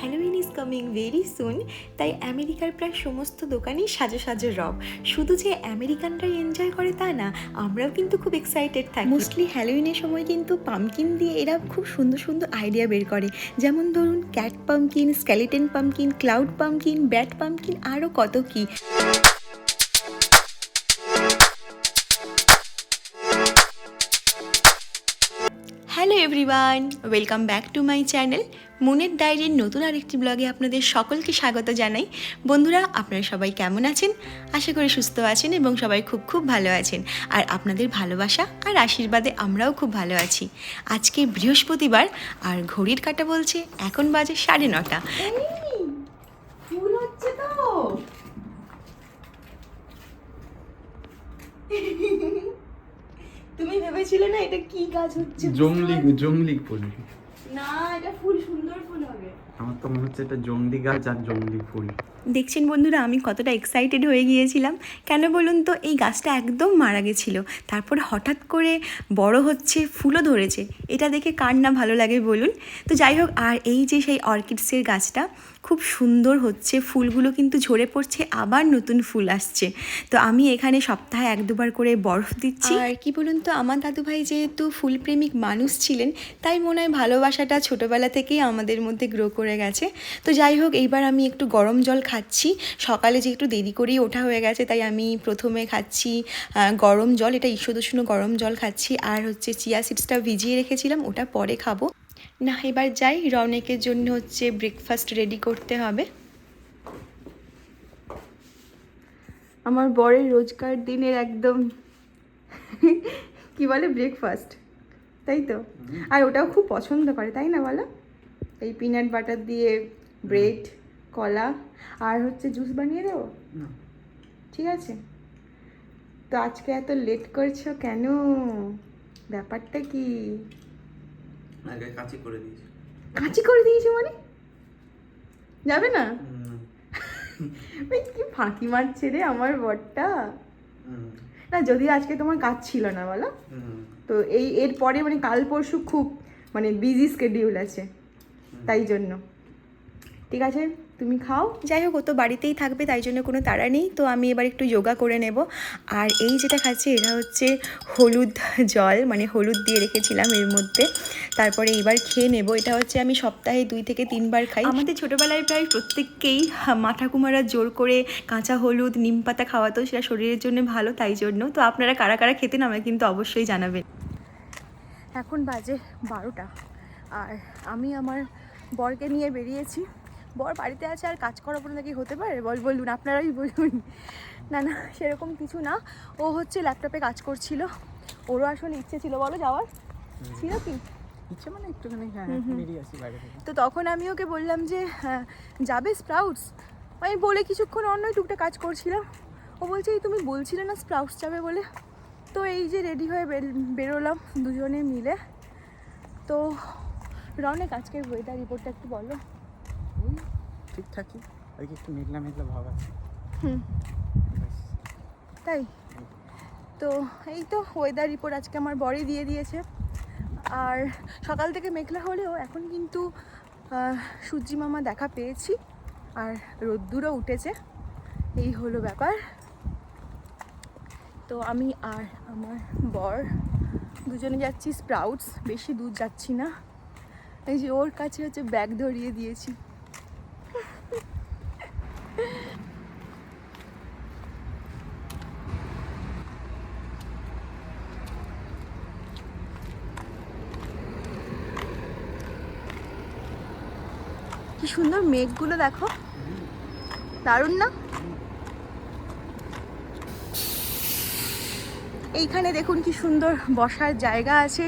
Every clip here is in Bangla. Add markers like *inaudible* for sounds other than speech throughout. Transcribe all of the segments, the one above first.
Halloween is coming very soon তাই আমেরিকার প্রায় সমস্ত দোকানেই সাজো সাজো রব। শুধু যে আমেরিকানরাই এনজয় করে তা না, আমরাও কিন্তু খুব এক্সাইটেড থাকি। মোস্টলি হ্যালোইনের সময় কিন্তু পামকিন দিয়ে এরা খুব সুন্দর সুন্দর আইডিয়া বের করে। যেমন ধরুন cat pumpkin skeleton pumpkin cloud pumpkin bat pumpkin আরও কত কী। Everyone welcome back to my channel মুনের ডায়েরির নতুন আরেকটি ব্লগে আপনাদের সকলকে স্বাগত জানাই। বন্ধুরা, আপনারা সবাই কেমন আছেন? আশা করি সুস্থ আছেন এবং সবাই খুব খুব ভালো আছেন। আর আপনাদের ভালোবাসা আর আশীর্বাদে আমরাও খুব ভালো আছি। আজকে বৃহস্পতিবার, আর ঘড়ির কাটা বলছে এখন বাজে সাড়ে নটা। তো। *laughs* তুমি ভেবেছিলে না এটা কি গাছ হচ্ছে? জংলি জংলি ফুল। না এটা ফুল সুন্দর ফুল হবে। আমার তো মনে হচ্ছে এটা জংলি গাছ আর জংলি ফুল। দেখছেন বন্ধুরা আমি কতটা এক্সাইটেড হয়ে গিয়েছিলাম। কেন বলুন তো এই গাছটা একদম মারা গেছিল। তারপর হঠাৎ করে বড় হচ্ছে ফুলও ধরেছে। এটা দেখে কার না ভালো লাগে বলুন। তো যাই হোক আর এই যে সেই অর্কিডসের গাছটা খুব সুন্দর হচ্ছে। ফুলগুলো কিন্তু ঝরে পড়ছে আবার নতুন ফুল আসছে। তো আমি এখানে সপ্তাহে এক দুবার করে বরফ দিচ্ছি। আর কি বলুন তো আমার দাদুভাই যেহেতু ফুলপ্রেমিক মানুষ ছিলেন তাই মনে হয় ভালোবাসাটা ছোটোবেলা থেকেই আমাদের মধ্যে গ্রো করে গেছে। তো যাই হোক, এইবার আমি একটু গরম জল খাচ্ছি। সকালে যে একটু দেরি করেই ওঠা হয়ে গেছে, তাই আমি প্রথমে খাচ্ছি গরম জল, এটা ঈষদুষ্ণ গরম জল খাচ্ছি। আর হচ্ছে চিয়া সিডসটা ভিজিয়ে রেখেছিলাম, ওটা পরে খাব। না, এবার যাই রনেকের জন্য হচ্ছে ব্রেকফাস্ট রেডি করতে হবে। আমার বরের রোজকার দিনের একদম *laughs* কি বলে? ব্রেকফাস্ট তাই তো? আর ওটাও খুব পছন্দ করে, তাই না বলো? এই পিনাট বাটার দিয়ে ব্রেড কলা আর হচ্ছে জুস বানিয়ে দেবো? ঠিক আছে। তো আজকে এত লেট করছ কেন? ব্যাপারটা কি? আগে কাঁচি করে দিয়েছি। কাঁচি করে দিয়েছ মানে? যাবে না? *laughs* কি ফাঁকি মারছে রে আমার বরটা? না যদিও আজকে তোমার কাজ ছিল না বলো? তো এই এর পরে মানে কাল পরশু খুব মানে বিজি স্কেডিউল আছে। তাই জন্য। ঠিক আছে? তুমি খাও। যাই হোক ও তো বাড়িতেই থাকবে তাই জন্য কোনো তাড়া নেই। তো আমি এবার একটু যোগা করে নেব। আর এই যেটা খাচ্ছি এটা হচ্ছে হলুদ জল মানে হলুদ দিয়ে রেখেছিলাম এর মধ্যে। তারপরে এইবার খেয়ে নেব। এটা হচ্ছে আমি সপ্তাহে দুই থেকে তিনবার খাই। আমাদের ছোটোবেলায় প্রায় প্রত্যেককেই মা ঠাকুমারা জোর করে কাঁচা হলুদ নিম পাতা খাওয়াতো সেটা শরীরের জন্য ভালো তাই জন্য। তো আপনারা কারা কারা খেতেন আমাকে কিন্তু অবশ্যই জানাবেন। এখন বাজে বারোটা। আর আমি আমার বরকে নিয়ে বেরিয়েছি। বর বাড়িতে আছে আর কাজ করার পরে নাকি হতে পারে? বল বলুন আপনারাই বলুন। না না সেরকম কিছু না। ও হচ্ছে ল্যাপটপে কাজ করছিল। ওরও আসলে ইচ্ছে ছিল। বলো যাওয়ার? ছিল কি? ইচ্ছে মানে একটুখানি হ্যাঁ বেরিয়ে আসি বাইরে তো তখন আমি ওকে বললাম যে হ্যাঁ, যাবে স্প্রাউটস? আমি বলে কিছুক্ষণ অন্য টুকটা কাজ করছিলাম। ও বলছে এই তুমি বলছিলে না স্প্রাউটস যাবে বলে? তো এই যে রেডি হয়ে বেরোলাম দুজনে মিলে। তো রনেক আজকের ওয়েদার রিপোর্টটা একটু বলো। ঠিকঠাকই। আজকে একটু মেঘলা মেঘলা ভাব আছে। হুম। তাই? তো এই তো ওয়েদার রিপোর্ট আজকে আমার বড়ি দিয়ে দিয়েছে। আর সকাল থেকে মেঘলা হলেও এখন কিন্তু সূর্যি মামা দেখা পেয়েছি। আর রোদ্দুরও উঠেছে। এই হলো ব্যাপার। তো আমি আর আমার বর দুজনে যাচ্ছি স্প্রাউটস। বেশি দূর যাচ্ছি না। এই যে ওর কাছে হচ্ছে ব্যাগ ধরিয়ে দিয়েছি। কি সুন্দর মেঘগুলো দেখো। দারুণ না? এইখানে দেখুন কি সুন্দর বসার জায়গা আছে।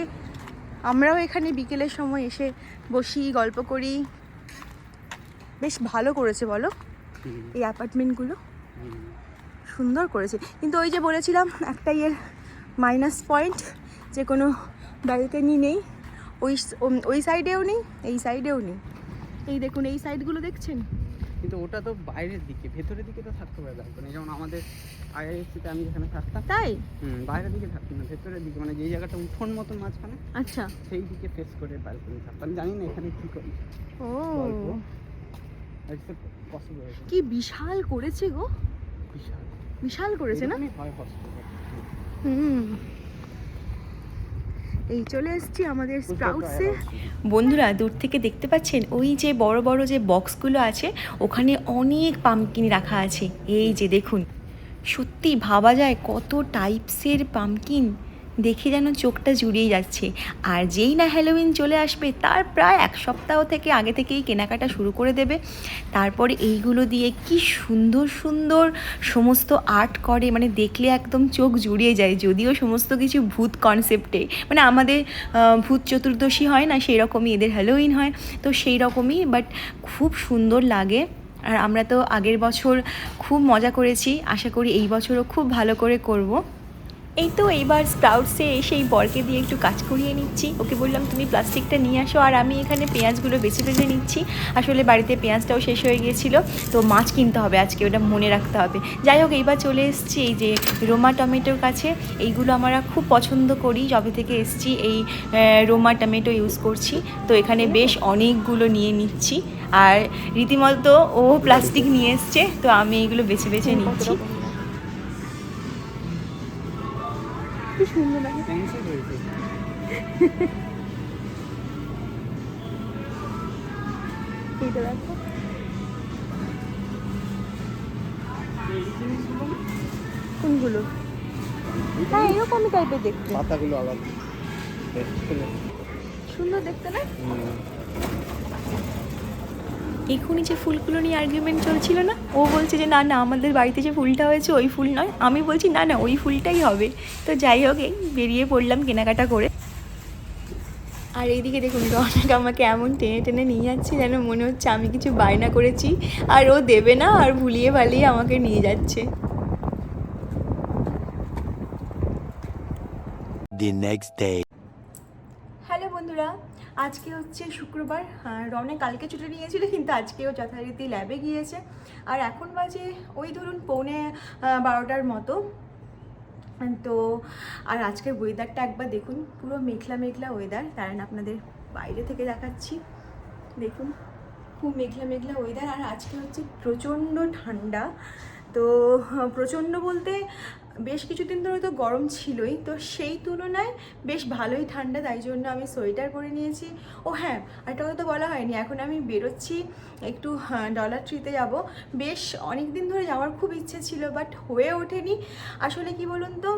আমরাও এখানে বিকেলের সময় এসে বসি গল্প করি। বেশ ভালো করেছে বলো এই অ্যাপার্টমেন্টগুলো। সুন্দর করেছে। কিন্তু ওই যে বলেছিলাম একটাই এর মাইনাস পয়েন্ট যে কোনো ব্যালকনি নেই ওই ওই সাইডেও নেই এই সাইডেও নেই। এই দেখুন এই সাইডগুলো দেখছেন? কিন্তু ওটা তো বাইরের দিকে ভেতরের দিকে তো থাকতে পারে ব্যালকনি যেমন আমাদের আইআইএসসিতে আমি যেখানে থাকতাম তাই? হুম বাইরের দিকে থাকতাম না ভেতরের দিকে মানে যেই জায়গাটা উঠোন মতন মাঝখানে আচ্ছা। সেই দিকে ফেস করে ব্যালকনি থাকতাম। জানি না এখানে কি করি। ও। কি বিশাল করেছে গো। বিশাল। বিশাল করেছে না? হয় হসপিটাল হুম। এই চলে এসছি আমাদের স্প্রাউটসে বন্ধুরা দূর থেকে দেখতে পাচ্ছেন ওই যে বড় বড় যে বক্সগুলো আছে ওখানে অনেক পামকিন রাখা আছে। এই যে দেখুন সত্যি ভাবা যায় কত টাইপসের পামকিন দেখে যেন চোখটা জুড়িয়ে যাচ্ছে। আর যেই না হ্যালোউইন চলে আসবে, তার প্রায় এক সপ্তাহ থেকে আগে থেকেই কেনাকাটা শুরু করে দেবে। তারপরে এইগুলো দিয়ে কি সুন্দর সুন্দর সমস্ত আর্ট করে মানে দেখলে একদম চোখ জুড়িয়ে যায়। যদিও সমস্ত কিছু ভূত কনসেপ্টে মানে আমাদের ভূত চতুর্দশী হয় না সেই রকমই এদের হ্যালোউইন হয়, তো সেই রকমই বাট খুব সুন্দর লাগে। আর আমরা তো আগের বছর খুব মজা করেছি। আশা করি এই বছরও খুব ভালো করে করব। এই তো এইবার স্প্রাউটসে এই বরকে দিয়ে একটু কাজ করিয়ে নিচ্ছি। ওকে বললাম, তুমি প্লাস্টিকটা নিয়ে আসো। আর আমি এখানে পেঁয়াজগুলো বেছে বেছে নিচ্ছি। আসলে বাড়িতে পেঁয়াজটাও শেষ হয়ে গিয়েছিল, তো মাছ কিনতে হবে আজকে, ওটা মনে রাখতে হবে। যাই হোক, এইবার চলে এসছি এই যে রোমা টমেটোর কাছে। এইগুলো আমরা খুব পছন্দ করি, যবে থেকে এসছি এই রোমা টমেটো ইউজ করছি। তো এখানে বেশ অনেকগুলো নিয়ে নিচ্ছি। আর রীতিমতো ও প্লাস্টিক নিয়ে এসছে, তো আমি এইগুলো বেছে বেছে নিচ্ছি। কি সুন্দর লাগে। এইটা দেখো। কোনগুলো? হ্যাঁ এরকমই টাইপের দেখতে। পাতাগুলো বেশ সুন্দর দেখতে না? এখনই যে ফুলগুলো নিয়ে আর্গুমেন্ট চলছিল না ও বলছে যে না না আমাদের বাড়িতে যে ফুলটা হয়েছে ওই ফুল নয়। আমি বলছি না না ওই ফুলটাই হবে। তো যাই হোক এই বেরিয়ে পড়লাম কেনাকাটা করে। আর এইদিকে দেখুন রনক আমাকে এমন টেনে টেনে নিয়ে যাচ্ছে যেন মনে হচ্ছে আমি কিছু বায়না করেছি আর ও দেবে না আর ভুলিয়ে ভালিয়ে আমাকে নিয়ে যাচ্ছে। The next day. হ্যালো বন্ধুরা আজকে হচ্ছে শুক্রবার রনে কালকে ছুটি নিয়েছিল, কিন্তু আজকেও যথারীতি ল্যাবে গিয়েছে। আর এখন বাজে ওই ধরুন পৌনে বারোটার মতো। তো, আর আজকের ওয়েদারটা একবার দেখুন, পুরো মেঘলা মেঘলা ওয়েদার কারণ আপনাদের বাইরে থেকে দেখাচ্ছি। দেখুন, খুব মেঘলা মেঘলা ওয়েদার আর আজকে হচ্ছে প্রচণ্ড ঠান্ডা। তো, প্রচণ্ড বলতে বেশ কিছুদিন ধরে তো গরম ছিলই, তো সেই তুলনায় বেশ ভালোই ঠান্ডা, তাই জন্য আমি সোয়েটার পরে নিয়েছি। ও হ্যাঁ একটা কথা তো বলা হয়নি, এখন আমি বেরোচ্ছি, একটু ডলার ট্রিতে যাব। বেশ অনেক দিন ধরে যাওয়ার খুব ইচ্ছে ছিল বাট হয়ে ওঠেনি। আসলে কি বলুন তো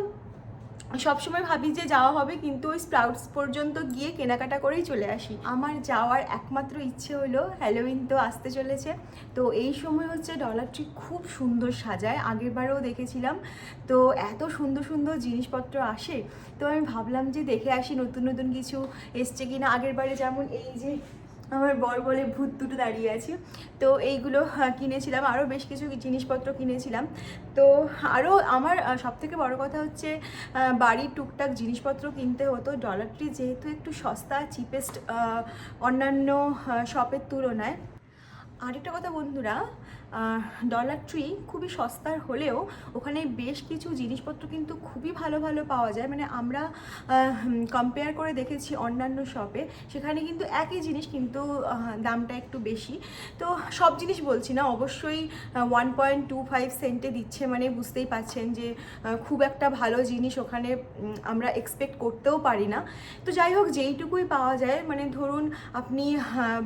সবসময় ভাবি যে যাওয়া হবে, কিন্তু ওই স্প্রাউটস পর্যন্ত গিয়ে কেনাকাটা করেই চলে আসি। আমার যাওয়ার একমাত্র ইচ্ছে হলো হ্যালোউইন তো আসতে চলেছে। তো এই সময় হচ্ছে ডলার ট্রি খুব সুন্দর সাজায়। আগেরবারেও দেখেছিলাম। তো এত সুন্দর সুন্দর জিনিসপত্র আসে। তো আমি ভাবলাম যে দেখে আসি নতুন নতুন কিছু এসছে কিনা। আগেরবারে যেমন এই যে আমার বর বলে ভূত দুটো দাঁড়িয়ে আছে। তো এইগুলো কিনেছিলাম। আরও বেশ কিছু জিনিসপত্র কিনেছিলাম। তো আরও আমার সব থেকে বড় কথা হচ্ছে বাড়ির টুকটাক জিনিসপত্র কিনতে হতো। ডলার ট্রি যেহেতু একটু সস্তা চিপেস্ট অন্যান্য শপের তুলনায়। আরেকটা কথা বন্ধুরা ডলার ট্রি খুবই সস্তার হলেও ওখানে বেশ কিছু জিনিসপত্র কিন্তু খুবই ভালো ভালো পাওয়া যায়। মানে আমরা কম্পেয়ার করে দেখেছি অন্যান্য শপে সেখানে কিন্তু একই জিনিস কিন্তু দামটা একটু বেশি। তো সব জিনিস বলছি না, অবশ্যই ওয়ান পয়েন্ট টু ফাইভ সেন্টে দিচ্ছে মানে বুঝতেই পাচ্ছেন যে খুব একটা ভালো জিনিস ওখানে আমরা এক্সপেক্ট করতেও পারি না। তো যাই হোক, যেইটুকুই পাওয়া যায় মানে ধরুন আপনি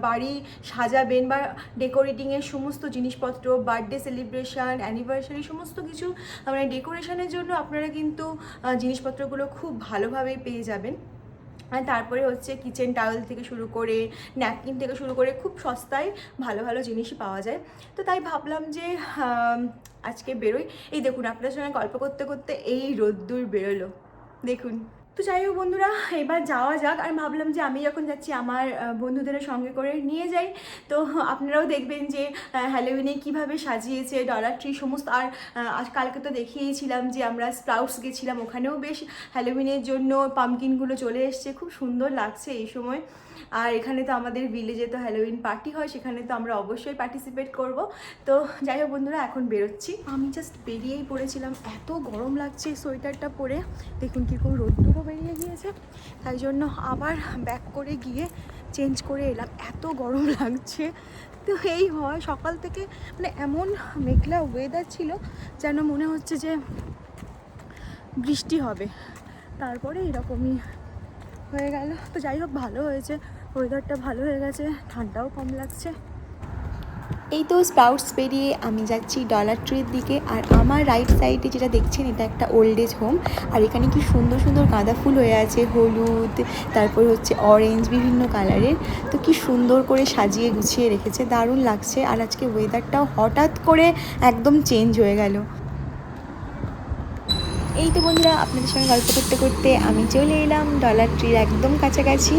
বাড়ি সাজাবেন বা ডেকোরেটিংয়ের সমস্ত জিনিসপত্র বার্থডে সেলিব্রেশন অ্যানিভার্সারি সমস্ত কিছু মানে ডেকোরেশনের জন্য আপনারা কিন্তু জিনিসপত্রগুলো খুব ভালোভাবেই পেয়ে যাবেন। আর তারপরে হচ্ছে কিচেন টাওয়েল থেকে শুরু করে ন্যাপকিন থেকে শুরু করে খুব সস্তায় ভালো ভালো জিনিসই পাওয়া যায়। তো তাই ভাবলাম যে আজকে বেরোই। এই দেখুন আপনার সঙ্গে গল্প করতে করতে এই রোদ্দুর বেরোলো। দেখুন। তো যাই হোক বন্ধুরা, এবার যাওয়া যাক। আর ভাবলাম যে আমি যখন যাচ্ছি, আমার বন্ধুদের সঙ্গে করে নিয়ে যাই। তো আপনারাও দেখবেন যে হ্যালোউইনে কীভাবে সাজিয়েছে ডলার ট্রি সমস্ত। আর কালকে তো দেখিয়েছিলাম যে আমরা স্প্রাউটস গেছিলাম, ওখানেও বেশ হ্যালোউইনের জন্য পামকিনগুলো চলে এসছে। খুব সুন্দর লাগছে এই সময়। আর এখানে তো আমাদের ভিলেজে তো হ্যালোউইন পার্টি হয়, সেখানে তো আমরা অবশ্যই পার্টিসিপেট করব। তো যাই হোক বন্ধুরা, এখন বেরোচ্ছি। আমি জাস্ট বেরিয়েই পড়েছিলাম, এত গরম লাগছে সোয়েটারটা পরে। দেখুন কীরকম রোদ্দুরও বেরিয়ে গিয়েছে। তাই জন্য আবার ব্যাক করে গিয়ে চেঞ্জ করে এলাম। এত গরম লাগছে। তো এই হয়, সকাল থেকে মানে এমন মেঘলা ওয়েদার ছিল যেন মনে হচ্ছে যে বৃষ্টি হবে। তারপরে এরকমই হয়ে গেল। তো যাই হোক, ভালো হয়েছে। ওয়েদারটা ভালো হয়ে গেছে। ঠান্ডাও কম লাগছে। এই তো স্প্রাউটস পেরিয়ে আমি যাচ্ছি ডলার ট্রির দিকে। আর আমার রাইট সাইডে যেটা দেখছেন, এটা একটা ওল্ড এজ হোম আর এখানে কি সুন্দর সুন্দর গাঁদা ফুল হয়ে আছে। হলুদ, তারপর হচ্ছে অরেঞ্জ বিভিন্ন কালারের তো কি সুন্দর করে সাজিয়ে গুছিয়ে রেখেছে। দারুণ লাগছে। আর আজকে ওয়েদারটাও হঠাৎ করে একদম চেঞ্জ হয়ে গেল। এই তো বন্ধুরা, আপনাদের সঙ্গে গল্প করতে করতে আমি চলে এলাম ডলার ট্রির একদম কাছাকাছি।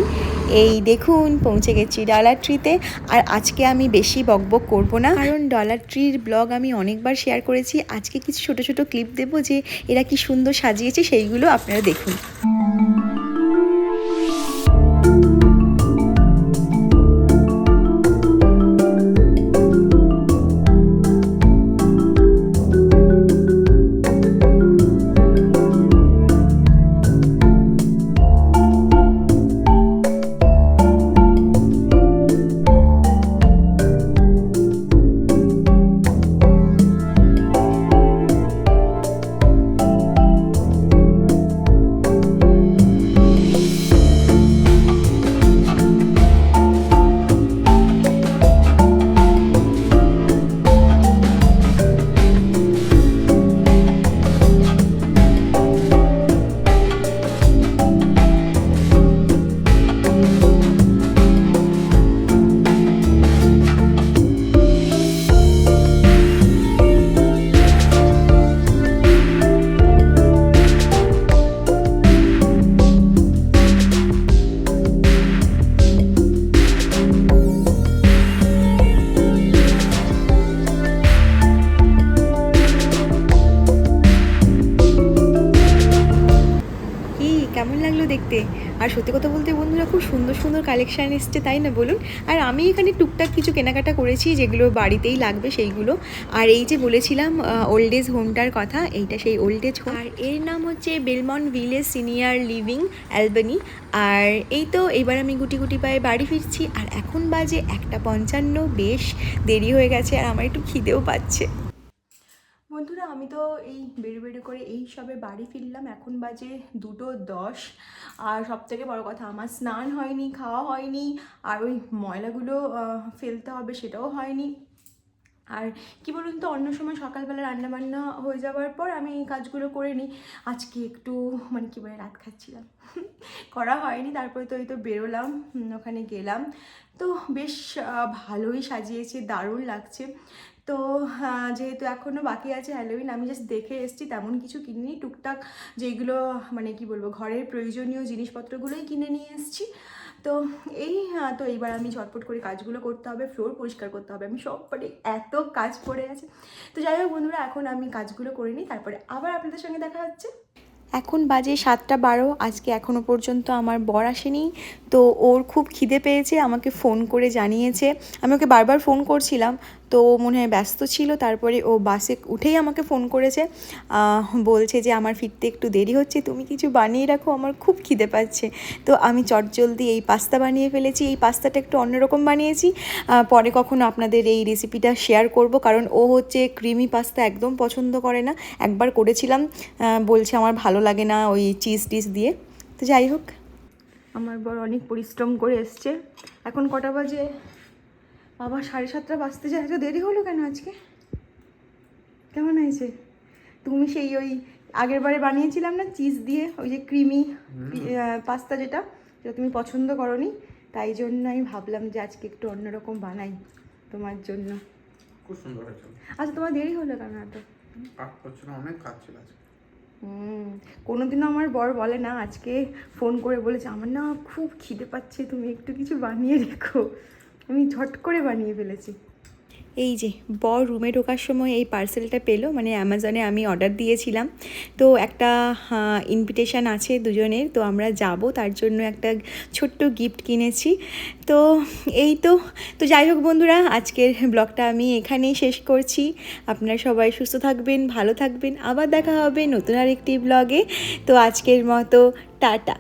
এই দেখুন, পৌঁছে গেছি ডলার ট্রিতে আর আজকে আমি বেশি বকবক করব না, কারণ ডলার ট্রির ব্লগ আমি অনেকবার শেয়ার করেছি। আজকে কিছু ছোট ছোট ক্লিপ দেবো যে এরা কি সুন্দর সাজিয়েছে, সেইগুলো আপনারা দেখুন। সুন্দর কালেকশান এসছে, তাই না? বলুন। আর আমি এখানে টুকটাক কিছু কেনাকাটা করেছি, যেগুলো বাড়িতেই লাগবে সেইগুলো। আর এই যে বলেছিলাম ওল্ড এজ হোমটার কথা, এইটা সেই ওল্ড এজ হোম আর এর নাম হচ্ছে Belmont Village Senior Living Albany আর এই তো, এবার আমি গুটি গুটি পায়ে বাড়ি ফিরছি। আর এখন বাজে একটা পঞ্চান্ন, বেশ দেরি হয়ে গেছে, আর আমার একটু খিদেও পাচ্ছে। বন্ধুরা, আমি তো এই বেরো বেরো করে এই সবে বাড়ি ফিরলাম। এখন বাজে দুটো দশ। আর সব থেকে বড় কথা, আমার স্নান হয়নি, খাওয়া হয়নি, আর ওই ময়লাগুলো ফেলতে হবে সেটাও হয়নি। আর কি বলুন তো, অন্য সময় সকালবেলা রান্নাবান্না হয়ে যাওয়ার পর আমি এই কাজগুলো করে নিই। আজকে একটু মানে কী বলে, রাত খাচ্ছিলাম। *laughs* করা হয়নি, তারপরে তো এই তো বেরোলাম ওখানে গেলাম। তো বেশ ভালোই সাজিয়েছে, দারুণ লাগছে। তো যেহেতু এখনও বাকি আছে হ্যালোইন আমি জাস্ট দেখে এসেছি, তেমন কিছু কিনিনি। টুকটাক যেগুলো মানে কি বলব, ঘরের প্রয়োজনীয় জিনিসপত্রগুলোই কিনে নিয়ে এসেছি। তো এই তো এইবার আমি ঝটপট করে কাজগুলো করতে হবে ফ্লোর পরিষ্কার করতে হবে। আমি সব পরে এত কাজ পড়ে আছে। তো যাই হোক বন্ধুরা, এখন আমি কাজগুলো করে নিই, তারপরে আবার আপনাদের সঙ্গে দেখা হচ্ছে। এখন বাজে সাতটা বারো, আজকে এখনও পর্যন্ত আমার বর আসেনি। তো ওর খুব খিদে পেয়েছে, আমাকে ফোন করে জানিয়েছে। আমি ওকে বারবার ফোন করছিলাম তো মনে হয় ব্যস্ত ছিল, তারপরে ও বাসে উঠেই আমাকে ফোন করেছে বলছে যে আমার ফিরতে একটু দেরি হচ্ছে, তুমি কিছু বানিয়ে রাখো, আমার খুব খিদে পাচ্ছে। তো আমি চটজলদি এই পাস্তা বানিয়ে ফেলেছি, এই পাস্তাটা একটু অন্যরকম বানিয়েছি পরে কখনো আপনাদের এই রেসিপিটা শেয়ার করব, কারণ ও হচ্ছে ক্রিমি পাস্তা একদম পছন্দ করে না। একবার করেছিলাম বলছে আমার ভালো লাগে না ওই চিজ টিজ দিয়ে। তো যাই হোক। আমার বর অনেক পরিশ্রম করে এসছে। এখন কটা বাজে? বাবা সাড়ে সাতটা বাজতে যায় এত দেরি হলো কেন আজকে? কেমন হয়েছে? তুমি সেই ওই আগের বারে বানিয়েছিলাম না চিজ দিয়ে ওই যে ক্রিমি পাস্তা যেটা যেটা তুমি পছন্দ করনি তাই জন্য আমি ভাবলাম যে আজকে একটু অন্যরকম বানাই তোমার জন্য। খুব সুন্দর হয়েছে। আচ্ছা তোমার দেরি হলো কেন এত? কাজ করছিল অনেক কাজ ছিল আজকে কোনোদিনও আমার বর বলে না আজকে ফোন করে বলেছে আমার না খুব খিদে পাচ্ছে তুমি একটু কিছু বানিয়ে রেখো। আমি ঝট করে বানিয়ে ফেলেছি। এই যে, বর রুমে ঢোকার সময় এই পার্সেলটা পেল মানে অ্যামাজনে আমি অর্ডার দিয়েছিলাম। তো একটা ইনভিটেশান আছে দুজনের, তো আমরা যাব, তার জন্য একটা ছোট্ট গিফট কিনেছি। তো এই তো তো যাই হোক বন্ধুরা, আজকের ব্লগটা আমি এখানেই শেষ করছি। আপনারা সবাই সুস্থ থাকবেন, ভালো থাকবেন, আবার দেখা হবে নতুন আরেকটি ব্লগে তো আজকের মতো, টাটা।